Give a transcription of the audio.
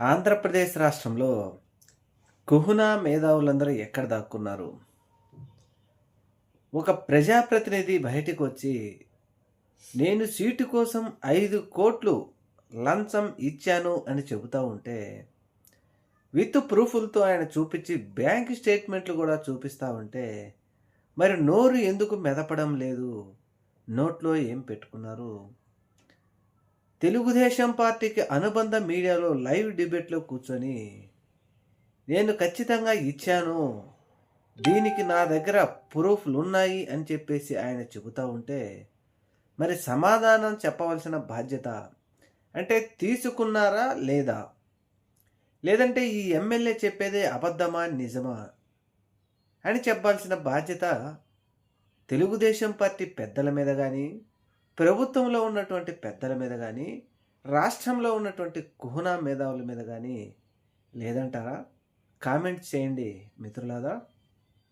ఆంధ్రప్రదేశ్ రాష్ట్రంలో కుహునా మేధావులందరూ ఎక్కడ దాక్కున్నారు? ఒక ప్రజాప్రతినిధి బయటకు వచ్చి నేను సీటు కోసం ఐదు కోట్లు లంచం ఇచ్చాను అని చెబుతూ ఉంటే విత్ ప్రూఫ్లతో ఆయన చూపించి బ్యాంక్ స్టేట్మెంట్లు కూడా చూపిస్తూ ఉంటే మరి నోరు ఎందుకు మెదపడం లేదు? నోట్లో ఏం పెట్టుకున్నారు? తెలుగుదేశం పార్టీకి అనుబంధ మీడియాలో లైవ్ డిబేట్లో కూర్చొని నేను ఖచ్చితంగా ఇచ్చాను. దీనికి నా దగ్గర ప్రూఫ్లు ఉన్నాయి అని చెప్పేసి ఆయన చెబుతూ ఉంటే మరి సమాధానం చెప్పవలసిన బాధ్యత అంటే తీసుకున్నారా లేదా? లేదంటే ఈ ఎమ్మెల్యే చెప్పేదే అబద్ధమా నిజమా అని చెప్పాల్సిన బాధ్యత తెలుగుదేశం పార్టీ పెద్దల మీద కానీ ప్రభుత్వంలో ఉన్నటువంటి పెద్దల మీద కానీ రాష్ట్రంలో ఉన్నటువంటి కుహనా మేధావుల మీద కానీ లేదంటారా? కామెంట్ చేయండి మిత్రులారా.